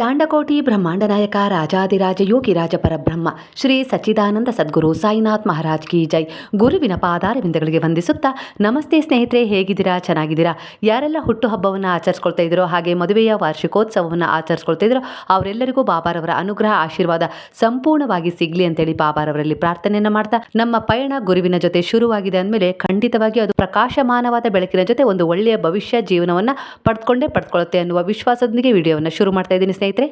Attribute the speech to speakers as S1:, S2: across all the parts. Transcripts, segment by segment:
S1: ಲಾಂಡಕೋಟಿ ಬ್ರಹ್ಮಾಂಡ ನಾಯಕ ರಾಜಾದಿರಾಜ ಯೋಗಿ ರಾಜ ಪರಬ್ರಹ್ಮ, ಶ್ರೀ ಸಚ್ಚಿದಾನಂದ ಸದ್ಗುರು ಸಾಯಿನಾಥ್ ಮಹಾರಾಜ್ ಕಿ ಜೈ. ಗುರುವಿನ ಪಾದಾರವಿಂದಗಳಿಗೆ ವಂದಿಸುತ್ತಾ, ನಮಸ್ತೆ ಸ್ನೇಹಿತರೆ, ಹೇಗಿದ್ದೀರಾ? ಚೆನ್ನಾಗಿದ್ದೀರಾ? ಯಾರೆಲ್ಲ ಹುಟ್ಟುಹಬ್ಬವನ್ನು ಆಚರಿಸ್ಕೊಳ್ತಾ ಇದ್ದೀರೋ ಹಾಗೆ ಮದುವೆಯ ವಾರ್ಷಿಕೋತ್ಸವವನ್ನು ಆಚರಿಸ್ಕೊಳ್ತಾ ಇದ್ದೀರೋ ಅವರೆಲ್ಲರಿಗೂ ಬಾಬಾರವರ ಅನುಗ್ರಹ, ಆಶೀರ್ವಾದ ಸಂಪೂರ್ಣವಾಗಿ ಸಿಗಲಿ ಅಂತೇಳಿ ಬಾಬಾರವರಲ್ಲಿ ಪ್ರಾರ್ಥನೆಯನ್ನು ಮಾಡ್ತಾ, ನಮ್ಮ ಪಯಣ ಗುರುವಿನ ಜೊತೆ ಶುರುವಾಗಿದೆ ಅಂದಮೇಲೆ ಖಂಡಿತವಾಗಿ ಅದು ಪ್ರಕಾಶಮಾನವಾದ ಬೆಳಕಿನ ಜೊತೆ ಒಂದು ಒಳ್ಳೆಯ ಭವಿಷ್ಯ ಜೀವನವನ್ನು ಪಡೆದುಕೊಂಡೇ ಪಡೆದುಕೊಳ್ಳುತ್ತೆ ಅನ್ನುವ ವಿಶ್ವಾಸದೊಂದಿಗೆ ವಿಡಿಯೋವನ್ನು ಶುರು ಮಾಡ್ತಾ ಇದ್ದೀನಿ ಸ್ನೇಹಿತರೆ,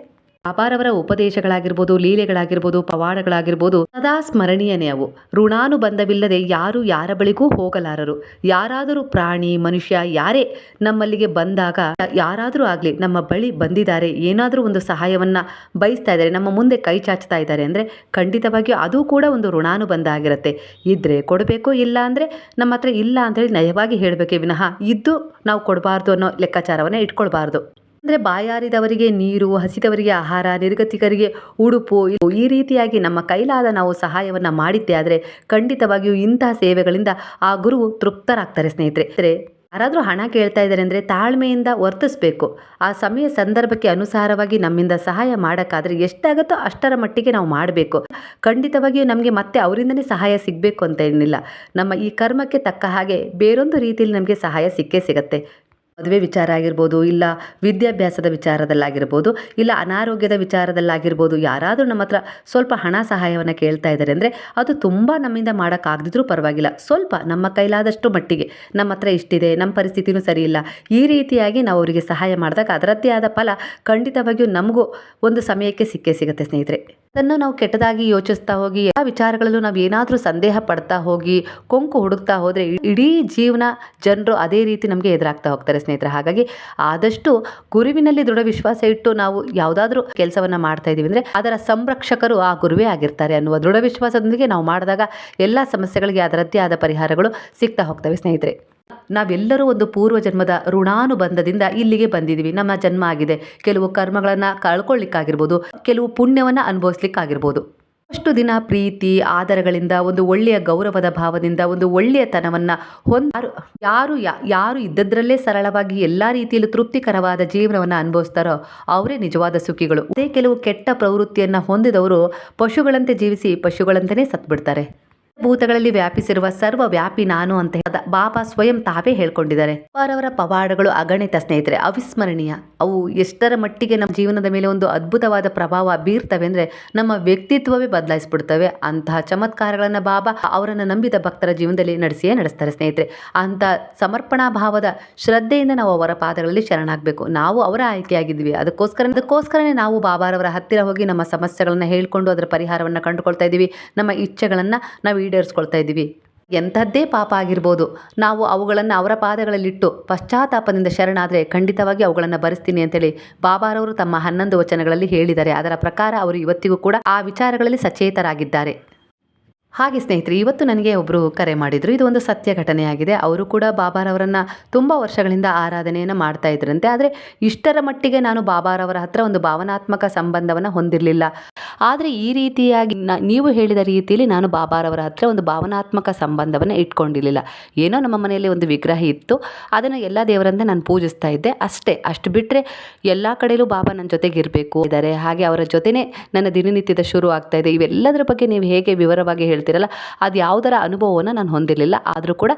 S1: ಅಪಾರವರ ಉಪದೇಶಗಳಾಗಿರ್ಬೋದು, ಲೀಲೆಗಳಾಗಿರ್ಬೋದು, ಪವಾಡಗಳಾಗಿರ್ಬೋದು, ಸದಾ ಸ್ಮರಣೀಯನೇ ಅವು. ಋಣಾನುಬಂಧವಿಲ್ಲದೆ ಯಾರು ಯಾರ ಬಳಿಗೂ ಹೋಗಲಾರರು. ಯಾರಾದರೂ ಪ್ರಾಣಿ, ಮನುಷ್ಯ, ಯಾರೇ ನಮ್ಮಲ್ಲಿಗೆ ಬಂದಾಗ, ಯಾರಾದರೂ ಆಗಲಿ ನಮ್ಮ ಬಳಿ ಬಂದಿದ್ದಾರೆ, ಏನಾದರೂ ಒಂದು ಸಹಾಯವನ್ನ ಬಯಸ್ತಾ ಇದ್ದಾರೆ, ನಮ್ಮ ಮುಂದೆ ಕೈ ಚಾಚ್ತಾ ಇದ್ದಾರೆ ಅಂದರೆ ಖಂಡಿತವಾಗಿಯೂ ಅದು ಕೂಡ ಒಂದು ಋಣಾನುಬಂಧ ಆಗಿರುತ್ತೆ. ಇದ್ದರೆ ಕೊಡಬೇಕು ಇಲ್ಲ ಅಂದರೆ ನಮ್ಮ ಹತ್ರ ಇಲ್ಲ ಅಂತೇಳಿ ನಯವಾಗಿ ಹೇಳಬೇಕೇ ವಿನಃ ಇದ್ದು ನಾವು ಕೊಡಬಾರ್ದು ಅನ್ನೋ ಲೆಕ್ಕಾಚಾರವನ್ನು ಇಟ್ಕೊಳ್ಬಾರ್ದು. ಅಂದರೆ ಬಾಯಾರಿದವರಿಗೆ ನೀರು, ಹಸಿದವರಿಗೆ ಆಹಾರ, ನಿರ್ಗತಿಕರಿಗೆ ಉಡುಪು ಈ ರೀತಿಯಾಗಿ ನಮ್ಮ ಕೈಲಾದ ನಾವು ಸಹಾಯವನ್ನು ಮಾಡಿದ್ದೆ ಆದರೆ ಖಂಡಿತವಾಗಿಯೂ ಇಂತಹ ಸೇವೆಗಳಿಂದ ಆ ಗುರುವು ತೃಪ್ತರಾಗ್ತಾರೆ ಸ್ನೇಹಿತರೆ. ಯಾರಾದರೂ ಹಣ ಕೇಳ್ತಾ ಇದ್ದಾರೆ ಅಂದರೆ ತಾಳ್ಮೆಯಿಂದ ವರ್ತಿಸಬೇಕು. ಆ ಸಮಯ ಸಂದರ್ಭಕ್ಕೆ ಅನುಸಾರವಾಗಿ ನಮ್ಮಿಂದ ಸಹಾಯ ಮಾಡೋಕ್ಕಾದರೆ ಎಷ್ಟಾಗುತ್ತೋ ಅಷ್ಟರ ಮಟ್ಟಿಗೆ ನಾವು ಮಾಡಬೇಕು. ಖಂಡಿತವಾಗಿಯೂ ನಮಗೆ ಮತ್ತೆ ಅವರಿಂದನೇ ಸಹಾಯ ಸಿಗಬೇಕು ಅಂತ ಏನಿಲ್ಲ. ನಮ್ಮ ಈ ಕರ್ಮಕ್ಕೆ ತಕ್ಕ ಹಾಗೆ ಬೇರೊಂದು ರೀತಿಯಲ್ಲಿ ನಮಗೆ ಸಹಾಯ ಸಿಕ್ಕೇ ಸಿಗತ್ತೆ. ಮದುವೆ ವಿಚಾರ ಆಗಿರ್ಬೋದು, ಇಲ್ಲ ವಿದ್ಯಾಭ್ಯಾಸದ ವಿಚಾರದಲ್ಲಾಗಿರ್ಬೋದು, ಇಲ್ಲ ಅನಾರೋಗ್ಯದ ವಿಚಾರದಲ್ಲಾಗಿರ್ಬೋದು, ಯಾರಾದರೂ ನಮ್ಮ ಹತ್ರ ಸ್ವಲ್ಪ ಹಣ ಸಹಾಯವನ್ನು ಕೇಳ್ತಾ ಇದ್ದಾರೆ ಅಂದರೆ ಅದು ತುಂಬ ನಮ್ಮಿಂದ ಮಾಡೋಕ್ಕಾಗದಿದ್ರೂ ಪರವಾಗಿಲ್ಲ. ಸ್ವಲ್ಪ ನಮ್ಮ ಕೈಲಾದಷ್ಟು ಮಟ್ಟಿಗೆ ನಮ್ಮ ಹತ್ರ ಇಷ್ಟಿದೆ, ನಮ್ಮ ಪರಿಸ್ಥಿತಿನೂ ಸರಿ ಇಲ್ಲ, ಈ ರೀತಿಯಾಗಿ ನಾವು ಅವರಿಗೆ ಸಹಾಯ ಮಾಡಿದಾಗ ಅದರದ್ದೇ ಆದ ಫಲ ಖಂಡಿತವಾಗಿಯೂ ನಮಗೂ ಒಂದು ಸಮಯಕ್ಕೆ ಸಿಕ್ಕೇ ಸಿಗುತ್ತೆ ಸ್ನೇಹಿತರೆ. ಅದನ್ನು ನಾವು ಕೆಟ್ಟದಾಗಿ ಯೋಚಿಸ್ತಾ ಹೋಗಿ, ಎಲ್ಲ ವಿಚಾರಗಳಲ್ಲೂ ನಾವು ಏನಾದರೂ ಸಂದೇಹ ಪಡ್ತಾ ಹೋಗಿ, ಕೊಂಕು ಹುಡುಕ್ತಾ ಹೋದರೆ ಇಡೀ ಜೀವನ ಜನರು ಅದೇ ರೀತಿ ನಮಗೆ ಎದುರಾಗ್ತಾ ಹೋಗ್ತಾರೆ ಸ್ನೇಹಿತರೆ. ಹಾಗಾಗಿ ಆದಷ್ಟು ಗುರುವಿನಲ್ಲಿ ದೃಢ ವಿಶ್ವಾಸ ಇಟ್ಟು ನಾವು ಯಾವುದಾದ್ರೂ ಕೆಲಸವನ್ನು ಮಾಡ್ತಾ ಇದ್ದೀವಿ ಅಂದರೆ ಅದರ ಸಂರಕ್ಷಕರು ಆ ಗುರುವೇ ಆಗಿರ್ತಾರೆ ಅನ್ನುವ ದೃಢ ವಿಶ್ವಾಸದೊಂದಿಗೆ ನಾವು ಮಾಡಿದಾಗ ಎಲ್ಲ ಸಮಸ್ಯೆಗಳಿಗೆ ಅದರದ್ದೇ ಆದ ಪರಿಹಾರಗಳು ಸಿಗ್ತಾ ಹೋಗ್ತವೆ ಸ್ನೇಹಿತರೆ. ನಾವೆಲ್ಲರೂ ಒಂದು ಪೂರ್ವ ಜನ್ಮದ ಋಣಾನುಬಂಧದಿಂದ ಇಲ್ಲಿಗೆ ಬಂದಿದ್ದೀವಿ. ನಮ್ಮ ಜನ್ಮ ಆಗಿದೆ. ಕೆಲವು ಕರ್ಮಗಳನ್ನು ಕಳ್ಕೊಳ್ಳಿಕ್ಕಾಗಿರ್ಬೋದು, ಕೆಲವು ಪುಣ್ಯವನ್ನು ಅನುಭವಿಸ್ಲಿಕ್ಕಾಗಿರ್ಬೋದು. ಅಷ್ಟು ದಿನ ಪ್ರೀತಿ, ಆದರಗಳಿಂದ, ಒಂದು ಒಳ್ಳೆಯ ಗೌರವದ ಭಾವದಿಂದ, ಒಂದು ಒಳ್ಳೆಯತನವನ್ನು ಹೊಂದ ಯಾರು ಯಾರು ಇದ್ದದ್ರಲ್ಲೇ ಸರಳವಾಗಿ ಎಲ್ಲ ರೀತಿಯಲ್ಲೂ ತೃಪ್ತಿಕರವಾದ ಜೀವನವನ್ನು ಅನುಭವಿಸ್ತಾರೋ ಅವರೇ ನಿಜವಾದ ಸುಖಿಗಳು. ಅದೇ ಕೆಲವು ಕೆಟ್ಟ ಪ್ರವೃತ್ತಿಯನ್ನು ಹೊಂದಿದವರು ಪಶುಗಳಂತೆ ಜೀವಿಸಿ ಪಶುಗಳಂತೆಯೇ ಸತ್ಬಿಡ್ತಾರೆ. ಭೂತಗಳಲ್ಲಿ ವ್ಯಾಪಿಸಿರುವ ಸರ್ವ ವ್ಯಾಪಿ ನಾನು ಅಂತ ಬಾಬಾ ಸ್ವಯಂ ತಾವೇ ಹೇಳ್ಕೊಂಡಿದ್ದಾರೆ. ಅವರವರ ಪವಾಡಗಳು ಅಗಣಿತ ಸ್ನೇಹಿತರೆ, ಅವಿಸ್ಮರಣೀಯ. ಅವು ಎಷ್ಟರ ಮಟ್ಟಿಗೆ ನಮ್ಮ ಜೀವನದ ಮೇಲೆ ಒಂದು ಅದ್ಭುತವಾದ ಪ್ರಭಾವ ಬೀರ್ತವೆ ಅಂದ್ರೆ ನಮ್ಮ ವ್ಯಕ್ತಿತ್ವವೇ ಬದಲಾಯಿಸ್ಬಿಡ್ತವೆ. ಅಂತಹ ಚಮತ್ಕಾರಗಳನ್ನ ಬಾಬಾ ಅವರನ್ನ ನಂಬಿದ ಭಕ್ತರ ಜೀವನದಲ್ಲಿ ನಡೆಸಿಯೇ ನಡೆಸ್ತಾರೆ ಸ್ನೇಹಿತರೆ. ಅಂತ ಸಮರ್ಪಣಾ ಭಾವದ ಶ್ರದ್ಧೆಯಿಂದ ನಾವು ಅವರ ಪಾದಗಳಲ್ಲಿ ಶರಣಾಗಬೇಕು. ನಾವು ಅವರ ಆಯ್ಕೆಯಾಗಿದ್ವಿ ಅದಕ್ಕೋಸ್ಕರ, ಅದಕ್ಕೋಸ್ಕರನೇ ನಾವು ಬಾಬಾರವರ ಹತ್ತಿರ ಹೋಗಿ ನಮ್ಮ ಸಮಸ್ಯೆಗಳನ್ನ ಹೇಳ್ಕೊಂಡು ಅದರ ಪರಿಹಾರವನ್ನು ಕಂಡುಕೊಳ್ತಾ ಇದ್ದೀವಿ. ನಮ್ಮ ಇಚ್ಛೆಗಳನ್ನು ನಾವು ಈಡೇರಿಸ್ಕೊಳ್ತಾ ಇದ್ದೀವಿ. ಎಂಥದ್ದೇ ಪಾಪ ಆಗಿರ್ಬೋದು. ನಾವು ಅವುಗಳನ್ನು ಅವರ ಪಾದಗಳಲ್ಲಿಟ್ಟು ಪಶ್ಚಾತ್ತಾಪದಿಂದ ಶರಣಾದರೆ ಖಂಡಿತವಾಗಿ ಅವುಗಳನ್ನು ಭರಿಸ್ತೀನಿ ಅಂತೇಳಿ ಬಾಬಾರವರು ತಮ್ಮ ಹನ್ನೊಂದು ವಚನಗಳಲ್ಲಿ ಹೇಳಿದ್ದಾರೆ. ಅದರ ಪ್ರಕಾರ ಅವರು ಇವತ್ತಿಗೂ ಕೂಡ ಆ ವಿಚಾರಗಳಲ್ಲಿ ಸಚೇತರಾಗಿದ್ದಾರೆ. ಹಾಗೆ ಸ್ನೇಹಿತರೆ, ಇವತ್ತು ನನಗೆ ಒಬ್ಬರು ಕರೆ ಮಾಡಿದರು. ಇದು ಒಂದು ಸತ್ಯ ಘಟನೆಯಾಗಿದೆ. ಅವರು ಕೂಡ ಬಾಬಾರವರನ್ನು ತುಂಬ ವರ್ಷಗಳಿಂದ ಆರಾಧನೆಯನ್ನು ಮಾಡ್ತಾ ಇದ್ರಂತೆ. ಆದರೆ ಇಷ್ಟರ ಮಟ್ಟಿಗೆ ನಾನು ಬಾಬಾರವರ ಹತ್ರ ಒಂದು ಭಾವನಾತ್ಮಕ ಸಂಬಂಧವನ್ನು ಹೊಂದಿರಲಿಲ್ಲ. ಆದರೆ ಈ ರೀತಿಯಾಗಿ ನೀವು ಹೇಳಿದ ರೀತಿಯಲ್ಲಿ ನಾನು ಬಾಬಾರವರ ಹತ್ರ ಒಂದು ಭಾವನಾತ್ಮಕ ಸಂಬಂಧವನ್ನು ಇಟ್ಕೊಂಡಿರಲಿಲ್ಲ. ಏನೋ ನಮ್ಮ ಮನೆಯಲ್ಲಿ ಒಂದು ವಿಗ್ರಹ ಇತ್ತು. ಅದನ್ನು ಎಲ್ಲ ದೇವರಂತ ನಾನು ಪೂಜಿಸ್ತಾ ಇದ್ದೆ. ಅಷ್ಟೇ. ಅಷ್ಟು ಬಿಟ್ಟರೆ ಎಲ್ಲ ಕಡೆಯಲ್ಲೂ ಬಾಬಾ ನನ್ನ ಜೊತೆಗೆ ಇರಬೇಕು. ಇದ್ದಾರೆ ಹಾಗೆ ಅವರ ಜೊತೆನೇ ನನ್ನ ದಿನನಿತ್ಯದ ಶುರು ಆಗ್ತಾ ಇದೆ. ಇವೆಲ್ಲದರ ಬಗ್ಗೆ ನೀವು ಹೇಗೆ ವಿವರವಾಗಿ ಹೇಳ್ತೀರಲ್ಲ, ಅದು ಯಾವುದರ ಅನುಭವವನ್ನು ನಾನು ಹೊಂದಿರಲಿಲ್ಲ, ಆದರೂ ಕೂಡ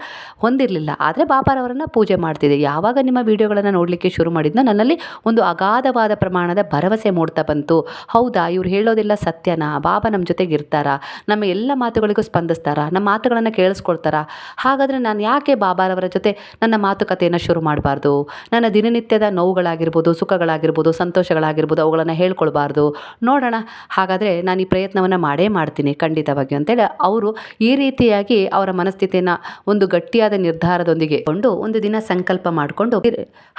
S1: ಹೊಂದಿರಲಿಲ್ಲ. ಆದರೆ ಬಾಬಾರವರನ್ನು ಪೂಜೆ ಮಾಡ್ತಿದ್ದೆ. ಯಾವಾಗ ನಿಮ್ಮ ವಿಡಿಯೋಗಳನ್ನು ನೋಡಲಿಕ್ಕೆ ಶುರು ಮಾಡಿದ್ನೋ, ನನ್ನಲ್ಲಿ ಒಂದು ಅಗಾಧವಾದ ಪ್ರಮಾಣದ ಭರವಸೆ ಮೂಡ್ತಾ ಬಂತು. ಹೌದಾ, ಇವ್ರು ಹೇಳೋದೆಲ್ಲ ಸತ್ಯನಾ? ಬಾಬಾ ನಮ್ಮ ಜೊತೆಗೆ ಇರ್ತಾರಾ? ನಮ್ಮ ಎಲ್ಲ ಮಾತುಗಳಿಗೂ ಸ್ಪಂದಿಸ್ತಾರಾ? ನಮ್ಮ ಮಾತುಗಳನ್ನು ಕೇಳಿಸ್ಕೊಳ್ತಾರಾ? ಹಾಗಾದರೆ ನಾನು ಯಾಕೆ ಬಾಬಾರವರ ಜೊತೆ ನನ್ನ ಮಾತುಕತೆಯನ್ನು ಶುರು ಮಾಡಬಾರ್ದು? ನನ್ನ ದಿನನಿತ್ಯದ ನೋವುಗಳಾಗಿರ್ಬೋದು, ಸುಖಗಳಾಗಿರ್ಬೋದು, ಸಂತೋಷಗಳಾಗಿರ್ಬೋದು, ಅವುಗಳನ್ನು ಹೇಳ್ಕೊಳ್ಬಾರ್ದು. ನೋಡೋಣ. ಹಾಗಾದರೆ ನಾನು ಈ ಪ್ರಯತ್ನವನ್ನು ಮಾಡೇ ಮಾಡ್ತೀನಿ, ಖಂಡಿತವಾಗಿ ಅಂತೇಳಿ ಅವರು ಈ ರೀತಿಯಾಗಿ ಅವರ ಮನಸ್ಥಿತಿಯನ್ನು ಒಂದು ಗಟ್ಟಿಯಾದ ನಿರ್ಧಾರದೊಂದಿಗೆ ಕೊಂಡು ಒಂದು ದಿನ ಸಂಕಲ್ಪ ಮಾಡಿಕೊಂಡು,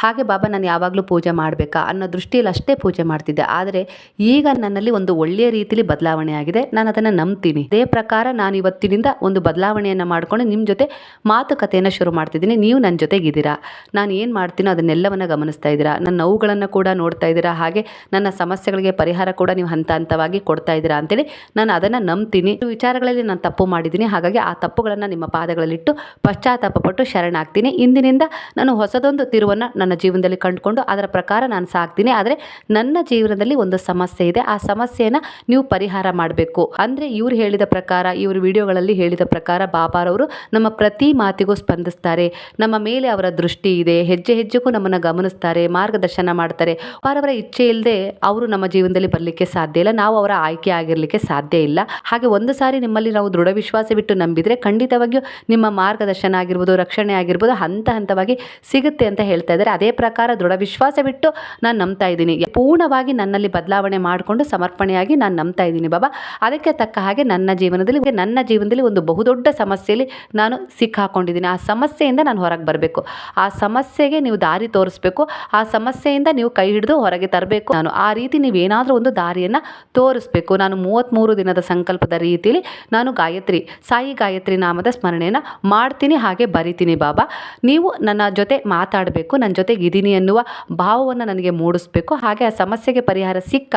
S1: ಹಾಗೆ ಬಾಬಾ, ನಾನು ಯಾವಾಗಲೂ ಪೂಜೆ ಮಾಡಬೇಕಾ? ಅನ್ನೋ ದೃಷ್ಟಿಯಲ್ಲಿ ಅಷ್ಟೇ ಪೂಜೆ ಮಾಡ್ತಿದ್ದೆ. ಆದರೆ ಈಗ ನನ್ನಲ್ಲಿ ಒಂದು ಒಳ್ಳೆಯ ರೀತಿಯಲ್ಲಿ ಬದಲಾವಣೆ ಆಗಿದೆ. ನಾನು ಅದನ್ನು ನಂಬ್ತೀನಿ. ಇದೇ ಪ್ರಕಾರ ನಾನು ಇವತ್ತಿನಿಂದ ಒಂದು ಬದಲಾವಣೆಯನ್ನು ಮಾಡಿಕೊಂಡು ನಿಮ್ಮ ಜೊತೆ ಮಾತುಕತೆಯನ್ನು ಶುರು ಮಾಡ್ತಿದ್ದೀನಿ. ನೀವು ನನ್ನ ಜೊತೆಗಿದ್ದೀರಾ? ನಾನು ಏನು ಮಾಡ್ತೀನೋ ಅದನ್ನೆಲ್ಲವನ್ನು ಗಮನಿಸ್ತಾ ಇದ್ದೀರಾ? ನನ್ನ ನೋವುಗಳನ್ನು ಕೂಡ ನೋಡ್ತಾ ಇದ್ದೀರಾ? ಹಾಗೆ ನನ್ನ ಸಮಸ್ಯೆಗಳಿಗೆ ಪರಿಹಾರ ಕೂಡ ನೀವು ಹಂತ ಹಂತವಾಗಿ ಕೊಡ್ತಾ ಇದ್ದೀರಾ ಅಂತೇಳಿ ನಾನು ಅದನ್ನು ನಂಬ್ತೀನಿ. ವಿಚಾರಗಳಲ್ಲಿ ಹಿಂದಿನಗಳಲ್ಲಿ ನಾನು ತಪ್ಪು ಮಾಡಿದ್ದೀನಿ, ಹಾಗಾಗಿ ಆ ತಪ್ಪುಗಳನ್ನು ನಿಮ್ಮ ಪಾದಗಳಲ್ಲಿಟ್ಟು ಪಶ್ಚಾತ್ತಾಪಪಟ್ಟು ಶರಣಾಗ್ತೀನಿ. ಇಂದಿನಿಂದ ನಾನು ಹೊಸದೊಂದು ತಿರುವನ್ನು ನನ್ನ ಜೀವನದಲ್ಲಿ ಕಂಡುಕೊಂಡು ಅದರ ಪ್ರಕಾರ ನಾನು ಸಾಕ್ತೀನಿ ಆದರೆ ನನ್ನ ಜೀವನದಲ್ಲಿ ಒಂದು ಸಮಸ್ಯೆ ಇದೆ. ಆ ಸಮಸ್ಯೆಯನ್ನು ನೀವು ಪರಿಹಾರ ಮಾಡಬೇಕು. ಅಂದರೆ ಇವ್ರು ಹೇಳಿದ ಪ್ರಕಾರ, ಇವರು ವಿಡಿಯೋಗಳಲ್ಲಿ ಹೇಳಿದ ಪ್ರಕಾರ ಬಾಬಾರವರು ನಮ್ಮ ಪ್ರತಿ ಮಾತಿಗೂ ಸ್ಪಂದಿಸ್ತಾರೆ. ನಮ್ಮ ಮೇಲೆ ಅವರ ದೃಷ್ಟಿ ಇದೆ. ಹೆಜ್ಜೆ ಹೆಜ್ಜೆಗೂ ನಮ್ಮನ್ನು ಗಮನಿಸ್ತಾರೆ. ಮಾರ್ಗದರ್ಶನ ಮಾಡ್ತಾರೆ. ಅವರವರ ಇಚ್ಛೆ ಇಲ್ಲದೆ ಅವರು ನಮ್ಮ ಜೀವನದಲ್ಲಿ ಬರಲಿಕ್ಕೆ ಸಾಧ್ಯ ಇಲ್ಲ. ನಾವು ಅವರ ಆಯ್ಕೆ ಆಗಿರಲಿಕ್ಕೆ ಸಾಧ್ಯ ಇಲ್ಲ. ಹಾಗೆ ಒಂದು ಸಾರಿ ನಿಮ್ಮಲ್ಲಿ ನಾವು ದೃಢ ವಿಶ್ವಾಸವಿಟ್ಟು ನಂಬಿದರೆ ಖಂಡಿತವಾಗಿಯೂ ನಿಮ್ಮ ಮಾರ್ಗದರ್ಶನ ಆಗಿರ್ಬೋದು, ರಕ್ಷಣೆ ಆಗಿರ್ಬೋದು, ಹಂತ ಹಂತವಾಗಿ ಸಿಗುತ್ತೆ ಅಂತ ಹೇಳ್ತಾ ಇದ್ದಾರೆ. ಅದೇ ಪ್ರಕಾರ ದೃಢ ವಿಶ್ವಾಸವಿಟ್ಟು ನಾನು ನಂಬ್ತಾ ಇದ್ದೀನಿ. ಪೂರ್ಣವಾಗಿ ನನ್ನಲ್ಲಿ ಬದಲಾವಣೆ ಮಾಡಿಕೊಂಡು ಸಮರ್ಪಣೆಯಾಗಿ ನಾನು ನಂಬ್ತಾ ಇದ್ದೀನಿ ಬಾಬಾ. ಅದಕ್ಕೆ ತಕ್ಕ ಹಾಗೆ ನನ್ನ ಜೀವನದಲ್ಲಿ ನನ್ನ ಜೀವನದಲ್ಲಿ ಒಂದು ಬಹುದೊಡ್ಡ ಸಮಸ್ಯೆಯಲ್ಲಿ ನಾನು ಸಿಕ್ಕಾಕೊಂಡಿದ್ದೀನಿ. ಆ ಸಮಸ್ಯೆಯಿಂದ ನಾನು ಹೊರಗೆ ಬರಬೇಕು. ಆ ಸಮಸ್ಯೆಗೆ ನೀವು ದಾರಿ ತೋರಿಸ್ಬೇಕು. ಆ ಸಮಸ್ಯೆಯಿಂದ ನೀವು ಕೈ ಹಿಡಿದು ಹೊರಗೆ ತರಬೇಕು. ನಾನು ಆ ರೀತಿ ನೀವು ಏನಾದರೂ ಒಂದು ದಾರಿಯನ್ನು ತೋರಿಸ್ಬೇಕು. ನಾನು ಮೂವತ್ತ್ಮೂರು ದಿನದ ಸಂಕಲ್ಪದ ರೀತಿಯಲ್ಲಿ ನಾನು ಗಾಯತ್ರಿ, ಸಾಯಿ ಗಾಯತ್ರಿ ನಾಮದ ಸ್ಮರಣೆಯನ್ನು ಮಾಡ್ತೀನಿ, ಹಾಗೆ ಬರಿತೀನಿ ಬಾಬಾ. ನೀವು ನನ್ನ ಜೊತೆ ಮಾತಾಡಬೇಕು ನನ್ನ ಜೊತೆಗೆ ಇದ್ದೀನಿ ಎನ್ನುವ ಭಾವವನ್ನು ನನಗೆ ಮೂಡಿಸ್ಬೇಕು. ಹಾಗೆ ಆ ಸಮಸ್ಯೆಗೆ ಪರಿಹಾರ ಸಿಕ್ಕ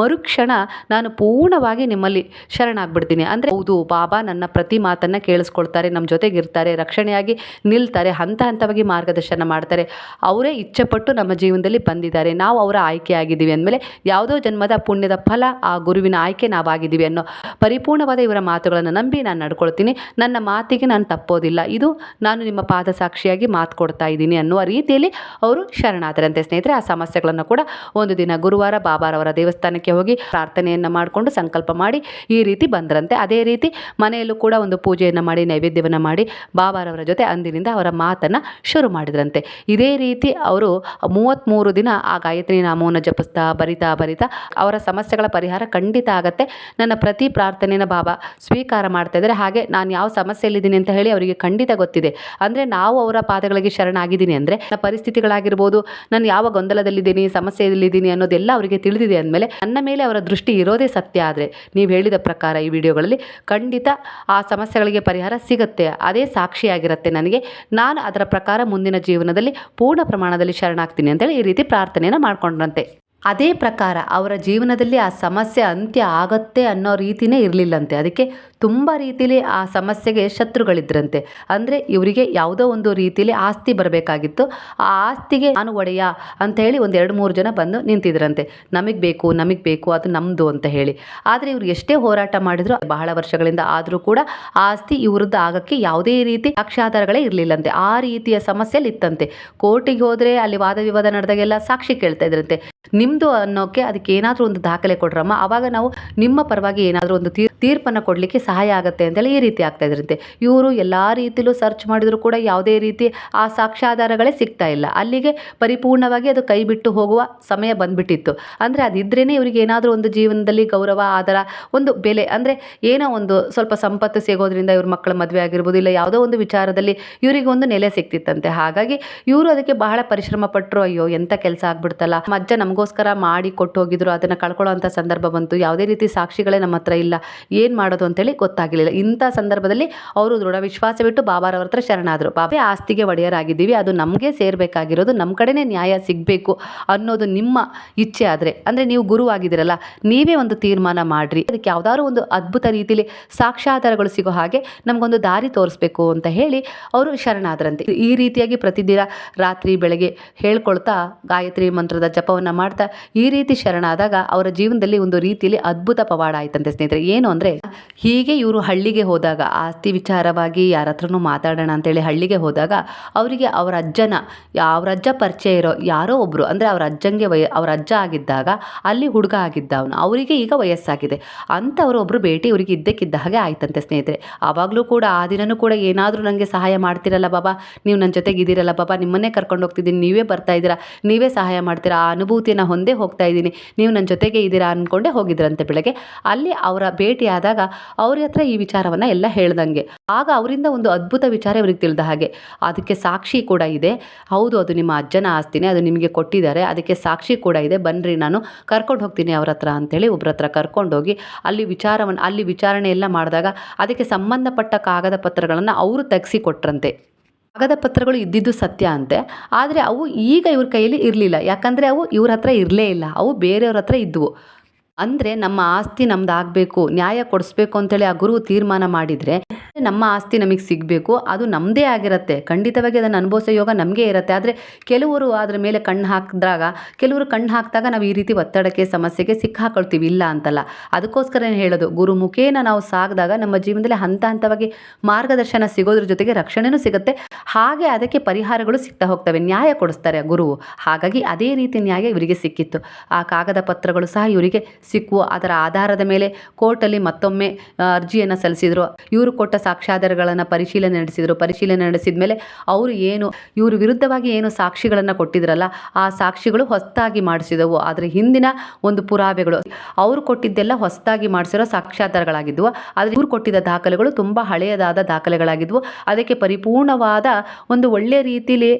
S1: ಮರುಕ್ಷಣ ನಾನು ಪೂರ್ಣವಾಗಿ ನಿಮ್ಮಲ್ಲಿ ಶರಣಾಗ್ಬಿಡ್ತೀನಿ. ಅಂದರೆ ಹೌದು, ಬಾಬಾ ನನ್ನ ಪ್ರತಿ ಮಾತನ್ನು ಕೇಳಿಸ್ಕೊಳ್ತಾರೆ ನಮ್ಮ ಜೊತೆಗಿರ್ತಾರೆ ರಕ್ಷಣೆಯಾಗಿ ನಿಲ್ತಾರೆ, ಹಂತ ಹಂತವಾಗಿ ಮಾರ್ಗದರ್ಶನ ಮಾಡ್ತಾರೆ. ಅವರೇ ಇಚ್ಛೆಪಟ್ಟು ನಮ್ಮ ಜೀವನದಲ್ಲಿ ಬಂದಿದ್ದಾರೆ. ನಾವು ಅವರ ಆಯ್ಕೆ ಆಗಿದ್ದೀವಿ ಅಂದಮೇಲೆ ಯಾವುದೋ ಜನ್ಮದ ಪುಣ್ಯದ ಫಲ ಆ ಗುರುವಿನ ಆಯ್ಕೆ ನಾವಾಗಿದ್ದೀವಿ ಅನ್ನೋ ಪರಿಪೂರ್ಣವಾದ ಇವರ ಮಾತುಗಳನ್ನು ನಂಬಿ ನಾನು ನಡ್ಕೊಳ್ತೀನಿ. ನನ್ನ ಮಾತಿಗೆ ನಾನು ತಪ್ಪೋದಿಲ್ಲ. ಇದು ನಾನು ನಿಮ್ಮ ಪಾದ ಸಾಕ್ಷಿಯಾಗಿ ಮಾತು ಕೊಡ್ತಾ ಇದ್ದೀನಿ ಅನ್ನುವ ರೀತಿಯಲ್ಲಿ ಅವರು ಶರಣಾದರಂತೆ ಸ್ನೇಹಿತರೆ, ಆ ಸಮಸ್ಯೆಗಳನ್ನು ಕೂಡ ಒಂದು ದಿನ ಗುರುವಾರ ಬಾಬಾರವರ ದೇವಸ್ಥಾನಕ್ಕೆ ಹೋಗಿ ಪ್ರಾರ್ಥನೆಯನ್ನು ಮಾಡಿಕೊಂಡು ಸಂಕಲ್ಪ ಮಾಡಿ ಈ ರೀತಿ ಬಂದರಂತೆ. ಅದೇ ರೀತಿ ಮನೆಯಲ್ಲೂ ಕೂಡ ಒಂದು ಪೂಜೆಯನ್ನು ಮಾಡಿ, ನೈವೇದ್ಯವನ್ನು ಮಾಡಿ ಬಾಬಾರವರ ಜೊತೆ ಅಂದಿನಿಂದ ಅವರ ಮಾತನ್ನು ಶುರು ಮಾಡಿದ್ರಂತೆ. ಇದೇ ರೀತಿ ಅವರು ಮೂವತ್ತ್ಮೂರು ದಿನ ಆ ಗಾಯತ್ರಿ ನಾಮವನ್ನು ಜಪಿಸ್ತಾ, ಬರಿತಾ ಬರಿತಾ ಅವರ ಸಮಸ್ಯೆಗಳ ಪರಿಹಾರ ಖಂಡಿತ ಆಗತ್ತೆ. ನನ್ನ ಪ್ರತಿ ಪ್ರಾರ್ಥನೆಯನ್ನು ಬಾಬಾ ಸ್ವೀಕಾರ ಮಾಡ್ತಾ ಇದ್ದಾರೆ. ಹಾಗೆ ನಾನು ಯಾವ ಸಮಸ್ಯೆಯಲ್ಲಿದ್ದೀನಿ ಅಂತ ಹೇಳಿ ಅವರಿಗೆ ಖಂಡಿತ ಗೊತ್ತಿದೆ. ಅಂದರೆ ನಾವು ಅವರ ಪಾದಗಳಿಗೆ ಶರಣಾಗಿದ್ದೀನಿ ಅಂದರೆ ಪರಿಸ್ಥಿತಿಗಳಾಗಿರ್ಬೋದು, ನಾನು ಯಾವ ಗೊಂದಲದಲ್ಲಿದ್ದೀನಿ, ಸಮಸ್ಯೆಯಲ್ಲಿದ್ದೀನಿ ಅನ್ನೋದೆಲ್ಲ ಅವರಿಗೆ ತಿಳಿದಿದೆ ಅಂದಮೇಲೆ ನನ್ನ ಮೇಲೆ ಅವರ ದೃಷ್ಟಿ ಇರೋದೇ ಸತ್ಯ ಆದರೆ ನೀವು ಹೇಳಿದ ಪ್ರಕಾರ ಈ ವಿಡಿಯೋಗಳಲ್ಲಿ ಖಂಡಿತ ಆ ಸಮಸ್ಯೆಗಳಿಗೆ ಪರಿಹಾರ ಸಿಗುತ್ತೆ. ಅದೇ ಸಾಕ್ಷಿಯಾಗಿರುತ್ತೆ ನನಗೆ. ನಾನು ಅದರ ಪ್ರಕಾರ ಮುಂದಿನ ಜೀವನದಲ್ಲಿ ಪೂರ್ಣ ಪ್ರಮಾಣದಲ್ಲಿ ಶರಣಾಗ್ತೀನಿ ಅಂತೇಳಿ ಈ ರೀತಿ ಪ್ರಾರ್ಥನೆಯನ್ನು ಮಾಡ್ಕೊಂಡ್ರಂತೆ. ಅದೇ ಪ್ರಕಾರ ಅವರ ಜೀವನದಲ್ಲಿ ಆ ಸಮಸ್ಯೆ ಅಂತ್ಯ ಆಗತ್ತೆ ಅನ್ನೋ ರೀತಿಯೇ ಇರಲಿಲ್ಲಂತೆ. ಅದಕ್ಕೆ ತುಂಬ ರೀತಿಲಿ ಆ ಸಮಸ್ಯೆಗೆ ಶತ್ರುಗಳಿದ್ರಂತೆ. ಅಂದರೆ ಇವರಿಗೆ ಯಾವುದೋ ಒಂದು ರೀತಿಯಲ್ಲಿ ಆಸ್ತಿ ಬರಬೇಕಾಗಿತ್ತು. ಆ ಆಸ್ತಿಗೆ ನಾನು ಒಡೆಯ ಅಂತ ಹೇಳಿ ಒಂದು ಎರಡು ಮೂರು ಜನ ಬಂದು ನಿಂತಿದ್ರಂತೆ. ನಮಗೆ ಬೇಕು ನಮಗೆ ಬೇಕು, ಅದು ನಮ್ಮದು ಅಂತ ಹೇಳಿ. ಆದರೆ ಇವರು ಎಷ್ಟೇ ಹೋರಾಟ ಮಾಡಿದ್ರು, ಬಹಳ ವರ್ಷಗಳಿಂದ ಆದರೂ ಕೂಡ ಆಸ್ತಿ ಇವ್ರದ್ದು ಆಗಕ್ಕೆ ಯಾವುದೇ ರೀತಿ ಸಾಕ್ಷ್ಯಾಧಾರಗಳೇ ಇರಲಿಲ್ಲಂತೆ. ಆ ರೀತಿಯ ಸಮಸ್ಯೆಯಲ್ಲಿ ಇತ್ತಂತೆ ಕೋರ್ಟಿಗೆ ಹೋದರೆ ಅಲ್ಲಿ ವಾದ ವಿವಾದ ನಡೆದಾಗೆಲ್ಲ ಸಾಕ್ಷಿ ಕೇಳ್ತಾ ಇದ್ರಂತೆ. ನಿಮ್ಮದು ಅನ್ನೋಕ್ಕೆ ಅದಕ್ಕೆ ಏನಾದರೂ ಒಂದು ದಾಖಲೆ ಕೊಡ್ರಮ್ಮ. ಆವಾಗ ನಾವು ನಿಮ್ಮ ಪರವಾಗಿ ಏನಾದರೂ ಒಂದು ತೀರ್, ತೀರ್ಪನ್ನು ಕೊಡಲಿಕ್ಕೆ ಸಹಾಯ ಆಗುತ್ತೆ ಅಂತೇಳಿ ಈ ರೀತಿ ಆಗ್ತಾ ಇದ್ರಂತೆ. ಇವರು ಎಲ್ಲ ರೀತಿಲೂ ಸರ್ಚ್ ಮಾಡಿದರೂ ಕೂಡ ಯಾವುದೇ ರೀತಿ ಆ ಸಾಕ್ಷ್ಯಾಧಾರಗಳೇ ಸಿಗ್ತಾ ಇಲ್ಲ. ಅಲ್ಲಿಗೆ ಪರಿಪೂರ್ಣವಾಗಿ ಅದು ಕೈ ಬಿಟ್ಟು ಹೋಗುವ ಸಮಯ ಬಂದ್ಬಿಟ್ಟಿತ್ತು. ಅಂದರೆ ಅದಿದ್ರೇ ಇವರಿಗೆ ಏನಾದರೂ ಒಂದು ಜೀವನದಲ್ಲಿ ಗೌರವ, ಆದರ, ಒಂದು ಬೆಲೆ, ಅಂದರೆ ಏನೋ ಒಂದು ಸ್ವಲ್ಪ ಸಂಪತ್ತು ಸಿಗೋದ್ರಿಂದ ಇವ್ರ ಮಕ್ಕಳ ಮದುವೆ ಆಗಿರ್ಬೋದು, ಇಲ್ಲ ಯಾವುದೋ ಒಂದು ವಿಚಾರದಲ್ಲಿ ಇವರಿಗೆ ಒಂದು ನೆಲೆ ಸಿಕ್ತಿತ್ತಂತೆ ಹಾಗಾಗಿ ಇವರು ಅದಕ್ಕೆ ಬಹಳ ಪರಿಶ್ರಮ ಪಟ್ಟರು ಅಯ್ಯೋ ಎಂಥ ಕೆಲಸ ಆಗ್ಬಿಡ್ತಲ್ಲ ಮಜ್ಜ ನಮಗೋಸ್ಕರ ಮಾಡಿ ಕೊಟ್ಟು ಹೋಗಿದ್ರು ಅದನ್ನು ಕಳ್ಕೊಳ್ಳೋ ಅಂಥ ಸಂದರ್ಭ ಬಂತು. ಯಾವುದೇ ರೀತಿ ಸಾಕ್ಷಿಗಳೇ ನಮ್ಮ ಹತ್ರ ಇಲ್ಲ. ಏನು ಮಾಡೋದು ಅಂತೇಳಿ ಗೊತ್ತಾಗಲಿಲ್ಲ. ಇಂಥ ಸಂದರ್ಭದಲ್ಲಿ ಅವರು ದೃಢ ವಿಶ್ವಾಸ ಬಿಟ್ಟು ಬಾಬಾರವ್ರ ಹತ್ರ ಶರಣಾದರು. ಬಾಬೆ ಆಸ್ತಿಗೆ ಒಡೆಯರಾಗಿದ್ದೀವಿ, ಅದು ನಮಗೆ ಸೇರಬೇಕಾಗಿರೋದು ನಮ್ಮ ಕಡೆನೇ ನ್ಯಾಯ ಸಿಗಬೇಕು ಅನ್ನೋದು ನಿಮ್ಮ ಇಚ್ಛೆ ಆದರೆ. ಅಂದರೆ ನೀವು ಗುರುವಾಗಿದ್ದೀರಲ್ಲ ನೀವೇ ಒಂದು ತೀರ್ಮಾನ ಮಾಡಿರಿ. ಅದಕ್ಕೆ ಯಾವ್ದಾದ್ರು ಒಂದು ಅದ್ಭುತ ರೀತಿಯಲ್ಲಿ ಸಾಕ್ಷ್ಯಾಧಾರಗಳು ಸಿಗೋ ಹಾಗೆ ನಮಗೊಂದು ದಾರಿ ತೋರಿಸ್ಬೇಕು ಅಂತ ಹೇಳಿ ಅವರು ಶರಣಾದರಂತೆ. ಈ ರೀತಿಯಾಗಿ ಪ್ರತಿದಿನ ರಾತ್ರಿ ಬೆಳಗ್ಗೆ ಹೇಳ್ಕೊಳ್ತಾ ಗಾಯತ್ರಿ ಮಂತ್ರದ ಜಪವನ್ನು ಮಾಡ್ತಾ ಈ ರೀತಿ ಶರಣಾದಾಗ ಅವರ ಜೀವನದಲ್ಲಿ ಒಂದು ರೀತಿಯಲ್ಲಿ ಅದ್ಭುತ ಪವಾಡ ಆಯ್ತಂತೆ ಸ್ನೇಹಿತರೆ. ಏನು ಅಂದರೆ, ಹೀಗೆ ಇವರು ಹಳ್ಳಿಗೆ ಹೋದಾಗ, ಆಸ್ತಿ ವಿಚಾರವಾಗಿ ಯಾರ ಹತ್ರನೂ ಮಾತಾಡೋಣ ಅಂತೇಳಿ ಹಳ್ಳಿಗೆ ಹೋದಾಗ, ಅವರಿಗೆ ಅವರ ಅಜ್ಜನ, ಅವ್ರ ಅಜ್ಜ ಪರಿಚಯ ಇರೋ ಯಾರೋ ಒಬ್ಬರು ಅಂದರೆ ಅವ್ರ ಅಜ್ಜಂಗೆ ವಯ, ಅವರ ಅಜ್ಜ ಆಗಿದ್ದಾಗ, ಅಲ್ಲಿ ಹುಡುಗ ಆಗಿದ್ದ ಅವನು, ಅವರಿಗೆ ಈಗ ವಯಸ್ಸಾಗಿದೆ. ಅಂಥವರು ಒಬ್ಬರು ಭೇಟಿ ಇವರಿಗೆ ಇದ್ದಕ್ಕಿದ್ದ ಹಾಗೆ ಆಯ್ತಂತೆ ಸ್ನೇಹಿತರೆ. ಆವಾಗಲೂ ಕೂಡ, ಆ ದಿನನೂ ಕೂಡ ಏನಾದರೂ ನನಗೆ ಸಹಾಯ ಮಾಡ್ತಿರಲ್ಲ ಬಾಬಾ, ನೀವು ನನ್ನ ಜೊತೆಗೆ ಇದ್ದೀರಲ್ಲ ಬಾಬಾ, ನಿಮ್ಮನ್ನೇ ಕರ್ಕೊಂಡು ಹೋಗ್ತಿದ್ದೀನಿ, ನೀವೇ ಬರ್ತಾ ಇದ್ದೀರಾ, ನೀವೇ ಸಹಾಯ ಮಾಡ್ತೀರಾ, ಆ ಅನುಭೂತಿಯನ್ನು ಹೋಗ್ತಾ ಇದ್ದೀನಿ. ನೀವು ನನ್ನ ಜೊತೆಗೆ ಇದ್ದೀರಾ ಅಂದ್ಕೊಂಡೇ ಹೋಗಿದ್ರಂತೆ ಬೆಳಗ್ಗೆ. ಅಲ್ಲಿ ಅವರ ಭೇಟಿಯಾದಾಗ ಅವ್ರ ಹತ್ರ ಈ ವಿಚಾರವನ್ನು ಎಲ್ಲ ಹೇಳ್ದಂಗೆ. ಆಗ ಅವರಿಂದ ಒಂದು ಅದ್ಭುತ ವಿಚಾರ ಇವ್ರಿಗೆ ತಿಳಿದ ಹಾಗೆ. ಅದಕ್ಕೆ ಸಾಕ್ಷಿ ಕೂಡ ಇದೆ. ಹೌದು, ಅದು ನಿಮ್ಮ ಅಜ್ಜನ ಆಸ್ತಿನೇ, ಅದು ನಿಮಗೆ ಕೊಟ್ಟಿದ್ದಾರೆ. ಅದಕ್ಕೆ ಸಾಕ್ಷಿ ಕೂಡ ಇದೆ. ಬನ್ನಿರಿ ನಾನು ಕರ್ಕೊಂಡು ಹೋಗ್ತೀನಿ ಅವ್ರ ಹತ್ರ ಅಂತೇಳಿ ಒಬ್ರ ಹತ್ರ ಕರ್ಕೊಂಡೋಗಿ ಅಲ್ಲಿ ವಿಚಾರವನ್ನು, ಅಲ್ಲಿ ವಿಚಾರಣೆ ಎಲ್ಲ ಮಾಡಿದಾಗ ಅದಕ್ಕೆ ಸಂಬಂಧಪಟ್ಟ ಕಾಗದ ಪತ್ರಗಳನ್ನು ಅವರು ತೆಗೆಸಿ ಕೊಟ್ರಂತೆ. ಕಾಗದ ಪತ್ರಗಳು ಇದ್ದಿದ್ದು ಸತ್ಯ ಅಂತೆ. ಆದರೆ ಅವು ಈಗ ಇವ್ರ ಕೈಯಲ್ಲಿ ಇರಲಿಲ್ಲ. ಯಾಕಂದರೆ ಅವು ಇವ್ರ ಹತ್ರ ಇರಲೇ ಇಲ್ಲ. ಅವು ಬೇರೆಯವ್ರ ಹತ್ರ ಇದ್ದವು ಅಂದರೆ ನಮ್ಮ ಆಸ್ತಿ ನಮ್ದು ಆಗಬೇಕು ನ್ಯಾಯ ಕೊಡಿಸ್ಬೇಕು ಅಂತೇಳಿ ಆ ಗುರು ತೀರ್ಮಾನ ಮಾಡಿದರೆ ನಮ್ಮ ಆಸ್ತಿ ನಮಗೆ ಸಿಗಬೇಕು, ಅದು ನಮ್ಮದೇ ಆಗಿರುತ್ತೆ. ಖಂಡಿತವಾಗಿ ಅದನ್ನು ಅನುಭವಿಸೋ ಯೋಗ ನಮಗೆ ಇರುತ್ತೆ. ಆದರೆ ಕೆಲವರು ಅದರ ಮೇಲೆ ಕಣ್ಣು ಹಾಕಿದಾಗ ಕೆಲವರು ಕಣ್ಣು ಹಾಕಿದಾಗ ನಾವು ಈ ರೀತಿ ಒತ್ತಡಕ್ಕೆ, ಸಮಸ್ಯೆಗೆ ಸಿಕ್ಕಾಕೊಳ್ತೀವಿ, ಇಲ್ಲ ಅಂತಲ್ಲ. ಅದಕ್ಕೋಸ್ಕರ ಹೇಳೋದು? ಗುರು ಮುಖೇನ ನಾವು ಸಾಗಿದಾಗ ನಮ್ಮ ಜೀವನದಲ್ಲಿ ಹಂತ ಹಂತವಾಗಿ ಮಾರ್ಗದರ್ಶನ ಸಿಗೋದ್ರ ಜೊತೆಗೆ ರಕ್ಷಣೆನೂ ಸಿಗುತ್ತೆ. ಹಾಗೆ ಅದಕ್ಕೆ ಪರಿಹಾರಗಳು ಸಿಗ್ತಾ ಹೋಗ್ತವೆ. ನ್ಯಾಯ ಕೊಡಿಸ್ತಾರೆ ಗುರು ಹಾಗಾಗಿ ಅದೇ ರೀತಿ ನ್ಯಾಯ ಇವರಿಗೆ ಸಿಕ್ಕಿತ್ತು. ಆ ಕಾಗದ ಪತ್ರಗಳು ಸಹ ಇವರಿಗೆ ಸಿಕ್ಕುವ ಅದರ ಆಧಾರದ ಮೇಲೆ ಕೋರ್ಟಲ್ಲಿ ಮತ್ತೊಮ್ಮೆ ಅರ್ಜಿಯನ್ನು ಸಲ್ಲಿಸಿದ್ರು. ಇವರು ಕೊಟ್ಟ ಸಾಕ್ಷ್ಯಾಧಾರಗಳನ್ನು ಪರಿಶೀಲನೆ ನಡೆಸಿದರು. ಪರಿಶೀಲನೆ ನಡೆಸಿದ ಮೇಲೆ ಅವರು ಏನು, ಇವರು ವಿರುದ್ಧವಾಗಿ ಏನು ಸಾಕ್ಷಿಗಳನ್ನು ಕೊಟ್ಟಿದ್ರಲ್ಲ, ಆ ಸಾಕ್ಷಿಗಳು ಹೊಸದಾಗಿ ಮಾಡಿಸಿದವು. ಆದರೆ ಹಿಂದಿನ ಒಂದು ಪುರಾವೆಗಳು, ಅವರು ಕೊಟ್ಟಿದ್ದೆಲ್ಲ ಹೊಸದಾಗಿ ಮಾಡಿಸಿರೋ ಸಾಕ್ಷ್ಯಾಧಾರಗಳಾಗಿದ್ವು. ಆದರೆ ಇವರು ಕೊಟ್ಟಿದ್ದ ದಾಖಲೆಗಳು ತುಂಬ ಹಳೆಯದಾದ ದಾಖಲೆಗಳಾಗಿದ್ವು. ಅದಕ್ಕೆ ಪರಿಪೂರ್ಣವಾದ ಒಂದು ಒಳ್ಳೆಯ ರೀತಿಲಿ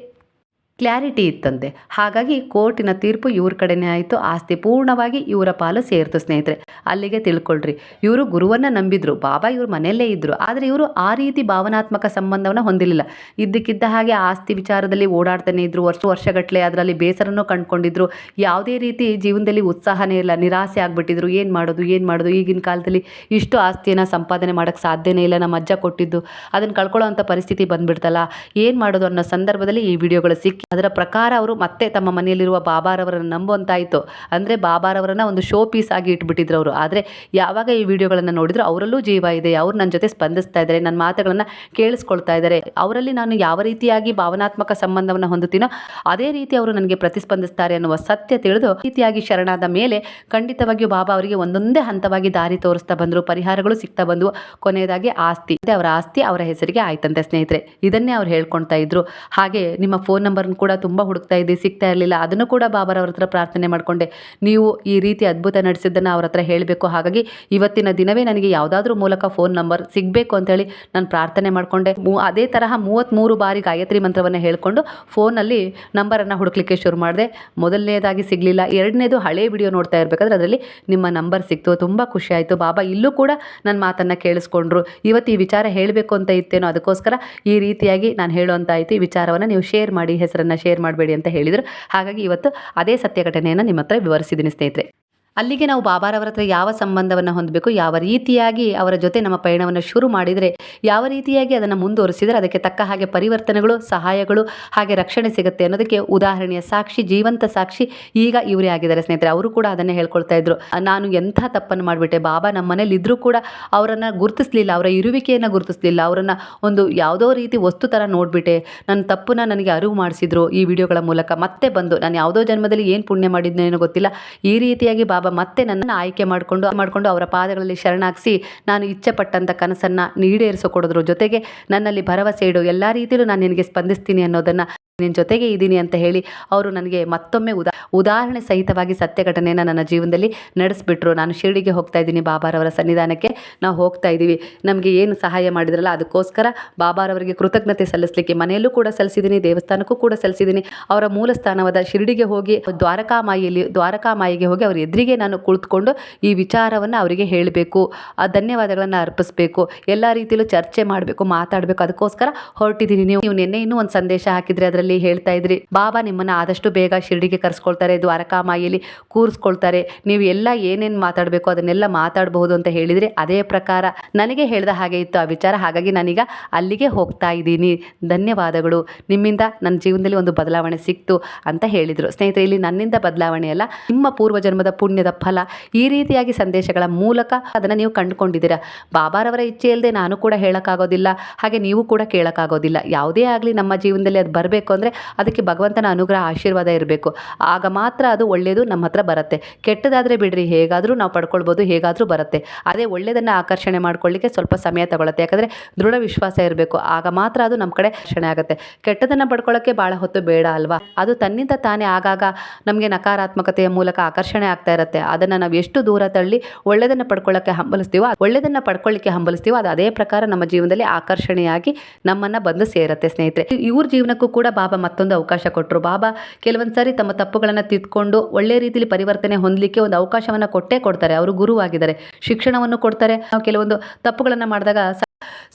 S1: ಕ್ಲಾರಿಟಿ ಇತ್ತಂತೆ. ಹಾಗಾಗಿ ಕೋರ್ಟಿನ ತೀರ್ಪು ಇವ್ರ ಕಡೆನೇ ಆಯಿತು. ಆಸ್ತಿ ಪೂರ್ಣವಾಗಿ ಇವರ ಪಾಲು ಸೇರ್ತು ಸ್ನೇಹಿತರೆ. ಅಲ್ಲಿಗೆ ತಿಳ್ಕೊಳ್ರಿ. ಇವರು ಗುರುವನ್ನು ನಂಬಿದ್ರು. ಬಾಬಾ ಇವರು ಮನೆಯಲ್ಲೇ ಇದ್ದರು ಆದರೆ ಇವರು ಆ ರೀತಿ ಭಾವನಾತ್ಮಕ ಸಂಬಂಧವನ್ನು ಹೊಂದಿರಲಿಲ್ಲ ಇದ್ದಕ್ಕಿದ್ದ ಹಾಗೆ ಆಸ್ತಿ ವಿಚಾರದಲ್ಲಿ ಓಡಾಡ್ತಾನೆ ಇದ್ರು. ವರ್ಷ ವರ್ಷಗಟ್ಟಲೆ ಅದರಲ್ಲಿ ಬೇಸರನೂ ಕಂಡುಕೊಂಡಿದ್ರು. ಯಾವುದೇ ರೀತಿ ಜೀವನದಲ್ಲಿ ಉತ್ಸಾಹನೇ ಇಲ್ಲ. ನಿರಾಸೆ ಆಗಿಬಿಟ್ಟಿದ್ರು. ಏನು ಮಾಡೋದು ಏನು ಮಾಡೋದು? ಈಗಿನ ಕಾಲದಲ್ಲಿ ಇಷ್ಟು ಆಸ್ತಿಯನ್ನು ಸಂಪಾದನೆ ಮಾಡೋಕ್ಕೆ ಸಾಧ್ಯನೇ ಇಲ್ಲ. ನಮ್ಮ ಅಜ್ಜ ಕೊಟ್ಟಿದ್ದು. ಅದನ್ನು ಕಳ್ಕೊಳ್ಳೋ ಪರಿಸ್ಥಿತಿ ಬಂದ್ಬಿಡ್ತಲ್ಲ. ಏನು ಮಾಡೋದು ಅನ್ನೋ ಸಂದರ್ಭದಲ್ಲಿ ಈ ವಿಡಿಯೋಗಳು ಸಿಕ್ಕಿ ಅದರ ಪ್ರಕಾರ ಅವರು ಮತ್ತೆ ತಮ್ಮ ಮನೆಯಲ್ಲಿರುವ ಬಾಬಾರವರನ್ನು ನಂಬುವಂತಾಯಿತು. ಅಂದರೆ ಬಾಬಾರವರನ್ನು ಒಂದು ಶೋ ಪೀಸ್ ಆಗಿ ಇಟ್ಬಿಟ್ಟಿದ್ರು ಅವರು. ಆದರೆ ಯಾವಾಗ ಈ ವಿಡಿಯೋಗಳನ್ನು ನೋಡಿದ್ರು ಅವರಲ್ಲೂ ಜೀವ ಇದೆ. ಅವರು ನನ್ನ ಜೊತೆ ಸ್ಪಂದಿಸ್ತಾ ಇದ್ದಾರೆ. ನನ್ನ ಮಾತುಗಳನ್ನು ಕೇಳಿಸ್ಕೊಳ್ತಾ ಇದ್ದಾರೆ. ಅವರಲ್ಲಿ ನಾನು ಯಾವ ರೀತಿಯಾಗಿ ಭಾವನಾತ್ಮಕ ಸಂಬಂಧವನ್ನು ಹೊಂದುತ್ತೀನೋ ಅದೇ ರೀತಿ ಅವರು ನನಗೆ ಪ್ರತಿಸ್ಪಂದಿಸ್ತಾರೆ ಅನ್ನುವ ಸತ್ಯ ತಿಳಿದು ರೀತಿಯಾಗಿ ಶರಣಾದ ಮೇಲೆ ಖಂಡಿತವಾಗಿಯೂ ಬಾಬಾ ಅವರಿಗೆ ಒಂದೊಂದೇ ಹಂತವಾಗಿ ದಾರಿ ತೋರಿಸ್ತಾ ಬಂದರು. ಪರಿಹಾರಗಳು ಸಿಗ್ತಾ ಬಂದವು. ಕೊನೆಯದಾಗಿ ಆಸ್ತಿ. ಅವರ ಆಸ್ತಿ ಅವರ ಹೆಸರಿಗೆ ಆಯ್ತಂತೆ ಸ್ನೇಹಿತರೆ. ಇದನ್ನೇ ಅವ್ರು ಹೇಳ್ಕೊಳ್ತಾ ಇದ್ರು. ಹಾಗೆ ನಿಮ್ಮ ಫೋನ್ ನಂಬರ್ನ ಕೂಡ ತುಂಬ ಹುಡುಕ್ತಾ ಇದ್ದೆ, ಸಿಗ್ತಾ ಇರಲಿಲ್ಲ. ಅದನ್ನು ಕೂಡ ಬಾಬಾರವ್ರ ಹತ್ರ ಪ್ರಾರ್ಥನೆ ಮಾಡಿಕೊಂಡೆ. ನೀವು ಈ ರೀತಿ ಅದ್ಭುತ ನಡೆಸಿದ್ದನ್ನು ಅವ್ರ ಹತ್ರ ಹೇಳಬೇಕು. ಹಾಗಾಗಿ ಇವತ್ತಿನ ದಿನವೇ ನನಗೆ ಯಾವುದಾದ್ರೂ ಮೂಲಕ ಫೋನ್ ನಂಬರ್ ಸಿಗಬೇಕು ಅಂತೇಳಿ ನಾನು ಪ್ರಾರ್ಥನೆ ಮಾಡಿಕೊಂಡೆ. ಅದೇ ತರಹ ಮೂವತ್ತ್ಮೂರು ಬಾರಿ ಗಾಯತ್ರಿ ಮಂತ್ರವನ್ನು ಹೇಳ್ಕೊಂಡು ಫೋನಲ್ಲಿ ನಂಬರನ್ನು ಹುಡುಕ್ಲಿಕ್ಕೆ ಶುರು ಮಾಡಿದೆ. ಮೊದಲನೇದಾಗಿ ಸಿಗಲಿಲ್ಲ. ಎರಡನೇದು ಹಳೆ ವಿಡಿಯೋ ನೋಡ್ತಾ ಇರಬೇಕಾದ್ರೆ ಅದರಲ್ಲಿ ನಿಮ್ಮ ನಂಬರ್ ಸಿಕ್ತು. ತುಂಬ ಖುಷಿಯಾಯಿತು ಬಾಬಾ ಇಲ್ಲೂ ಕೂಡ ನನ್ನ ಮಾತನ್ನು ಕೇಳಿಸ್ಕೊಂಡ್ರು. ಇವತ್ತು ಈ ವಿಚಾರ ಹೇಳಬೇಕು ಅಂತ ಇತ್ತೇನೋ ಅದಕ್ಕೋಸ್ಕರ ಈ ರೀತಿಯಾಗಿ ನಾನು ಹೇಳುವಂತಾಯಿತು. ಈ ವಿಚಾರವನ್ನು ನೀವು ಶೇರ್ ಮಾಡಿ, ಹೆಸರನ್ನು ಶೇರ್ ಮಾಡಬೇಡಿ ಅಂತ ಹೇಳಿದರು. ಹಾಗಾಗಿ ಇವತ್ತು ಅದೇ ಸತ್ಯ ಘಟನೆಯನ್ನು ನಿಮ್ಮ ಹತ್ರ ವಿವರಿಸಿದ್ದೀನಿ ಸ್ನೇಹಿತರೆ. ಅಲ್ಲಿಗೆ ನಾವು ಬಾಬಾರವರ ಹತ್ರ ಯಾವ ಸಂಬಂಧವನ್ನು ಹೊಂದಬೇಕು, ಯಾವ ರೀತಿಯಾಗಿ ಅವರ ಜೊತೆ ನಮ್ಮ ಪಯಣವನ್ನು ಶುರು ಮಾಡಿದರೆ, ಯಾವ ರೀತಿಯಾಗಿ ಅದನ್ನು ಮುಂದುವರಿಸಿದರೆ ಅದಕ್ಕೆ ತಕ್ಕ ಹಾಗೆ ಪರಿವರ್ತನೆಗಳು, ಸಹಾಯಗಳು ಹಾಗೆ ರಕ್ಷಣೆ ಸಿಗುತ್ತೆ ಅನ್ನೋದಕ್ಕೆ ಉದಾಹರಣೆಯ ಸಾಕ್ಷಿ, ಜೀವಂತ ಸಾಕ್ಷಿ ಈಗ ಇವರೇ ಆಗಿದ್ದಾರೆ ಸ್ನೇಹಿತರೆ. ಅವರು ಕೂಡ ಅದನ್ನೇ ಹೇಳ್ಕೊಳ್ತಾ ಇದ್ರು. ನಾನು ಎಂಥ ತಪ್ಪನ್ನು ಮಾಡಿಬಿಟ್ಟೆ, ಬಾಬಾ ನಮ್ಮ ಮನೇಲಿ ಇದ್ದರೂ ಕೂಡ ಅವರನ್ನು ಗುರುತಿಸಲಿಲ್ಲ, ಅವರ ಇರುವಿಕೆಯನ್ನು ಗುರುತಿಸಲಿಲ್ಲ, ಅವರನ್ನು ಒಂದು ಯಾವುದೋ ರೀತಿ ವಸ್ತು ಥರ ನೋಡಿಬಿಟ್ಟೆ, ನನ್ನ ತಪ್ಪನ್ನ ನನಗೆ ಅರಿವು ಮಾಡಿಸಿದ್ರು ಈ ವಿಡಿಯೋಗಳ ಮೂಲಕ. ಮತ್ತೆ ಬಂದು, ನಾನು ಯಾವುದೋ ಜನ್ಮದಲ್ಲಿ ಏನು ಪುಣ್ಯ ಮಾಡಿದ್ನೋ ಗೊತ್ತಿಲ್ಲ, ಈ ರೀತಿಯಾಗಿ ಬಾಬಾ ಮತ್ತೆ ನನ್ನನ್ನು ಆಯ್ಕೆ ಮಾಡಿಕೊಂಡು ಮಾಡಿಕೊಂಡು ಅವರ ಪಾದಗಳಲ್ಲಿ ಶರಣಾಗಿಸಿ ನಾನು ಇಚ್ಛೆಪಟ್ಟಂಥ ಕನಸನ್ನು ನೀಡೇರಿಸಿಕೊಡೋದ್ರ ಜೊತೆಗೆ ನನ್ನಲ್ಲಿ ಭರವಸೆ ಇಡು. ಎಲ್ಲ ರೀತಿಯಲ್ಲೂ ನಾನು ನಿನಗೆ ಸ್ಪಂದಿಸ್ತೀನಿ ಅನ್ನೋದನ್ನು ನಿನ್ನ ಜೊತೆಗೆ ಇದ್ದೀನಿ ಅಂತ ಹೇಳಿ ಅವರು ನನಗೆ ಮತ್ತೊಮ್ಮೆ ಉದಾ, ಉದಾಹರಣೆ ಸಹಿತವಾಗಿ ಸತ್ಯ ಘಟನೆಯನ್ನು ನನ್ನ ಜೀವನದಲ್ಲಿ ನಡೆಸಿಬಿಟ್ರು. ನಾನು ಶಿರಡಿಗೆ ಹೋಗ್ತಾ ಇದ್ದೀನಿ ಬಾಬಾರವರ ಸನ್ನಿಧಾನಕ್ಕೆ. ನಾವು ಹೋಗ್ತಾ ಇದ್ದೀವಿ. ನಮಗೆ ಏನು ಸಹಾಯ ಮಾಡಿದ್ರಲ್ಲ ಅದಕ್ಕೋಸ್ಕರ ಬಾಬಾರವರಿಗೆ ಕೃತಜ್ಞತೆ ಸಲ್ಲಿಸಲಿಕ್ಕೆ ಮನೆಯಲ್ಲೂ ಕೂಡ ಸಲ್ಲಿಸಿದ್ದೀನಿ, ದೇವಸ್ಥಾನಕ್ಕೂ ಕೂಡ ಸಲ್ಲಿಸಿದ್ದೀನಿ. ಅವರ ಮೂಲ ಸ್ಥಾನವಾದ ಶಿರಡಿಗೆ ಹೋಗಿ ದ್ವಾರಕಾಮಾಯಿಯಲ್ಲಿ ದ್ವಾರಕಾಮಾಯಿಗೆ ಹೋಗಿ ಅವರ ಎದುರಿಗೆ ನಾನು ಕುಳಿತುಕೊಂಡು ಈ ವಿಚಾರವನ್ನು ಅವರಿಗೆ ಹೇಳಬೇಕು. ಆ ಧನ್ಯವಾದಗಳನ್ನು ಅರ್ಪಿಸಬೇಕು. ಎಲ್ಲ ರೀತಿಯಲ್ಲೂ ಚರ್ಚೆ ಮಾಡಬೇಕು, ಮಾತಾಡಬೇಕು. ಅದಕ್ಕೋಸ್ಕರ ಹೊರಟಿದ್ದೀನಿ. ನೀವು ನೀವು ನಿನ್ನೆ ಇನ್ನೂ ಒಂದು ಸಂದೇಶ ಹಾಕಿದರೆ ಅದರಲ್ಲಿ ಹೇಳ್ತಾ ಇದ್ರಿ. ಬಾಬಾ, ನಿಮ್ಮನ್ನು ಆದಷ್ಟು ಬೇಗ ಶಿರಡಿಗೆ ಕರೆಸ್ಕೊಳ್ತಾರೆ ದ್ವಾರಕಾಮಾಯಿಯಲ್ಲಿ ಕೂರಿಸ್ಕೊಳ್ತಾರೆ. ನೀವು ಎಲ್ಲ ಏನೇನು ಮಾತಾಡಬೇಕು ಅದನ್ನೆಲ್ಲ ಮಾತಾಡಬಹುದು ಅಂತ ಹೇಳಿದರೆ ಅದೇ ಪ್ರಕಾರ ನನಗೆ ಹೇಳಿದ ಹಾಗೆ ಇತ್ತು. ಆ ವಿಚಾರ ಹಾಗಾಗಿ ನಾನೀಗ ಅಲ್ಲಿಗೆ ಹೋಗ್ತಾ ಇದ್ದೀನಿ. ಧನ್ಯವಾದಗಳು. ನಿಮ್ಮಿಂದ ನನ್ನ ಜೀವನದಲ್ಲಿ ಒಂದು ಬದಲಾವಣೆ ಸಿಕ್ತು ಅಂತ ಹೇಳಿದರು. ಸ್ನೇಹಿತರೆ, ಇಲ್ಲಿ ನನ್ನಿಂದ ಬದಲಾವಣೆ ಅಲ್ಲ, ನಿಮ್ಮ ಪೂರ್ವಜನ್ಮದ ಪುಣ್ಯದ ಫಲ. ಈ ರೀತಿಯಾಗಿ ಸಂದೇಶಗಳ ಮೂಲಕ ಅದನ್ನು ನೀವು ಕಂಡುಕೊಂಡಿದ್ದೀರಾ? ಬಾಬಾರವರ ಇಚ್ಛೆ ಇಲ್ಲದೆ ನಾನು ಕೂಡ ಹೇಳೋಕ್ಕಾಗೋದಿಲ್ಲ. ಹಾಗೆ ನೀವು ಕೂಡ ಕೇಳೋಕ್ಕಾಗೋದಿಲ್ಲ. ಯಾವುದೇ ಆಗಲಿ ನಮ್ಮ ಜೀವನದಲ್ಲಿ ಅದು ಬರಬೇಕು ಅಂದರೆ ಅದಕ್ಕೆ ಭಗವಂತನ ಅನುಗ್ರಹ ಆಶೀರ್ವಾದ ಇರಬೇಕು. ಆಗ ಮಾತ್ರ ಅದು ಒಳ್ಳೆಯದು ನಮ್ಮ ಹತ್ರ ಬರುತ್ತೆ. ಕೆಟ್ಟದಾದರೆ ಬಿಡ್ರಿ, ಹೇಗಾದರೂ ನಾವು ಪಡ್ಕೊಳ್ಬೋದು, ಹೇಗಾದರೂ ಬರುತ್ತೆ. ಅದೇ ಒಳ್ಳೆಯದನ್ನು ಆಕರ್ಷಣೆ ಮಾಡ್ಕೊಳ್ಳಿಕ್ಕೆ ಸ್ವಲ್ಪ ಸಮಯ ತಗೊಳುತ್ತೆ. ಯಾಕಂದರೆ ದೃಢ ವಿಶ್ವಾಸ ಇರಬೇಕು. ಆಗ ಮಾತ್ರ ಅದು ನಮ್ಮ ಕಡೆ ಆಕರ್ಷಣೆ ಆಗುತ್ತೆ. ಕೆಟ್ಟದನ್ನು ಪಡ್ಕೊಳ್ಳೋಕ್ಕೆ ಭಾಳ ಹೊತ್ತು ಬೇಡ ಅಲ್ವಾ? ಅದು ತನ್ನಿಂದ ತಾನೇ ಆಗಾಗ ನಮಗೆ ನಕಾರಾತ್ಮಕತೆಯ ಮೂಲಕ ಆಕರ್ಷಣೆ ಆಗ್ತಾ ಇರುತ್ತೆ. ಅದನ್ನು ನಾವು ಎಷ್ಟು ದೂರ ತಳ್ಳಿ ಒಳ್ಳೆಯದನ್ನು ಪಡ್ಕೊಳ್ಳೋಕ್ಕೆ ಹಂಬಲಿಸ್ತೀವೋ, ಒಳ್ಳೆಯದನ್ನು ಪಡ್ಕೊಳ್ಳಿಕ್ಕೆ ಹಂಬಲಿಸ್ತೀವೋ, ಅದು ಅದೇ ಪ್ರಕಾರ ನಮ್ಮ ಜೀವನದಲ್ಲಿ ಆಕರ್ಷಣೆಯಾಗಿ ನಮ್ಮನ್ನು ಬಂದು ಸೇರುತ್ತೆ ಸ್ನೇಹಿತರೆ. ಇವ್ರ ಜೀವನಕ್ಕೂ ಕೂಡ ಬಾಬಾ ಮತ್ತೊಂದು ಅವಕಾಶ ಕೊಟ್ಟರು ಬಾಬಾ ಕೆಲವೊಂದು ಸಾರಿ ತಮ್ಮ ತಪ್ಪುಗಳನ್ನು ತಿದ್ದುಕೊಂಡು ಒಳ್ಳೆ ರೀತಿಯಲ್ಲಿ ಪರಿವರ್ತನೆ ಹೊಂದಲಿಕ್ಕೆ ಒಂದು ಅವಕಾಶವನ್ನು ಕೊಟ್ಟೇ ಕೊಡ್ತಾರೆ. ಅವರು ಗುರುವಾಗಿದ್ದಾರೆ. ಶಿಕ್ಷಣವನ್ನು ಕೊಡ್ತಾರೆ. ನಾವು ಕೆಲವೊಂದು ತಪ್ಪುಗಳನ್ನು ಮಾಡಿದಾಗ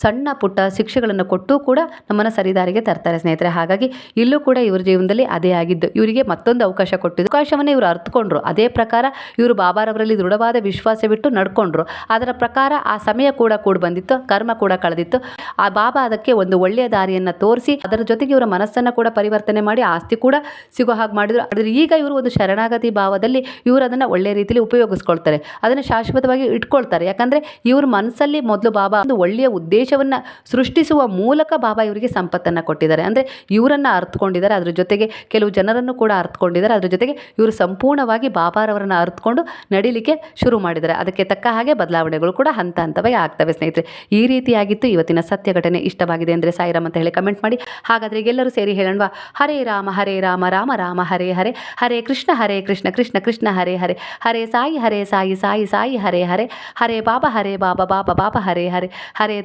S1: ಸಣ್ಣ ಪುಟ್ಟ ಶಿಕ್ಷೆಗಳನ್ನು ಕೊಟ್ಟು ಕೂಡ ನಮ್ಮನ್ನು ಸರಿದಾರಿಗೆ ತರ್ತಾರೆ ಸ್ನೇಹಿತರೆ. ಹಾಗಾಗಿ ಇಲ್ಲೂ ಕೂಡ ಇವ್ರ ಜೀವನದಲ್ಲಿ ಅದೇ ಆಗಿದ್ದು, ಇವರಿಗೆ ಮತ್ತೊಂದು ಅವಕಾಶ ಕೊಟ್ಟಿದ್ದು. ಅವಕಾಶವನ್ನು ಇವರು ಅರ್ಥಕೊಂಡ್ರು ಅದೇ ಪ್ರಕಾರ ಇವರು ಬಾಬಾರವರಲ್ಲಿ ದೃಢವಾದ ವಿಶ್ವಾಸ ಬಿಟ್ಟು ನಡ್ಕೊಂಡ್ರು. ಅದರ ಪ್ರಕಾರ ಆ ಸಮಯ ಕೂಡ ಕೂಡ ಬಂದಿತ್ತು, ಕರ್ಮ ಕೂಡ ಕಳೆದಿತ್ತು. ಆ ಬಾಬಾ ಅದಕ್ಕೆ ಒಂದು ಒಳ್ಳೆಯ ದಾರಿಯನ್ನು ತೋರಿಸಿ, ಅದರ ಜೊತೆಗೆ ಇವರ ಮನಸ್ಸನ್ನು ಕೂಡ ಪರಿವರ್ತನೆ ಮಾಡಿ, ಆಸ್ತಿ ಕೂಡ ಸಿಗೋ ಹಾಗೆ ಮಾಡಿದ್ರು. ಆದರೆ ಈಗ ಇವರು ಒಂದು ಶರಣಾಗತಿ ಭಾವದಲ್ಲಿ ಇವರು ಅದನ್ನು ಒಳ್ಳೆಯ ರೀತಿಯಲ್ಲಿ ಉಪಯೋಗಿಸ್ಕೊಳ್ತಾರೆ. ಅದನ್ನು ಶಾಶ್ವತವಾಗಿ ಇಟ್ಕೊಳ್ತಾರೆ. ಯಾಕಂದರೆ ಇವ್ರ ಮನಸ್ಸಲ್ಲಿ ಮೊದಲು ಬಾಬಾ ಒಂದು ಒಳ್ಳೆಯ ಉದ್ದೇಶವನ್ನು ಸೃಷ್ಟಿಸುವ ಮೂಲಕ ಬಾಬಾ ಇವರಿಗೆ ಸಂಪತ್ತನ್ನು ಕೊಟ್ಟಿದ್ದಾರೆ. ಅಂದರೆ ಇವರನ್ನು ಅರ್ಥಕೊಂಡಿದ್ದಾರೆ ಅದರ ಜೊತೆಗೆ ಕೆಲವು ಜನರನ್ನು ಕೂಡ ಅರ್ಥಕೊಂಡಿದ್ದಾರೆ ಅದರ ಜೊತೆಗೆ ಇವರು ಸಂಪೂರ್ಣವಾಗಿ ಬಾಬಾರವರನ್ನು ಅರ್ಥಕೊಂಡು ನಡಿಲಿಕ್ಕೆ ಶುರು ಮಾಡಿದ್ದಾರೆ. ಅದಕ್ಕೆ ತಕ್ಕ ಹಾಗೆ ಬದಲಾವಣೆಗಳು ಕೂಡ ಹಂತ ಹಂತವಾಗಿ ಆಗ್ತವೆ ಸ್ನೇಹಿತರೆ. ಈ ರೀತಿಯಾಗಿತ್ತು ಇವತ್ತಿನ ಸತ್ಯ ಘಟನೆ ಇಷ್ಟವಾಗಿದೆ ಅಂದರೆ ಸಾಯಿರಾಮ್ ಅಂತ ಹೇಳಿ ಕಮೆಂಟ್ ಮಾಡಿ. ಹಾಗಾದರೆ ಎಲ್ಲರೂ ಸೇರಿ ಹೇಳೋಣವಾ ಹರೇ ರಾಮ ಹರೇ ರಾಮ ರಾಮ ರಾಮ, ಹರೇ ಹರೇ. ಹರೇ ಕೃಷ್ಣ ಹರೇ ಕೃಷ್ಣ ಕೃಷ್ಣ ಕೃಷ್ಣ, ಹರೇ ಹರೇ. ಹರೇ ಸಾಯಿ ಹರೇ ಸಾಯಿ ಸಾಯಿ ಸಾಯಿ, ಹರೇ ಹರೇ. ಹರೇ ಬಾಬಾ ಹರೇ ಬಾಬಾ ಬಾಬಾ ಬಾಬಾ, ಹರೇ ಹರೇ. ಹರೇ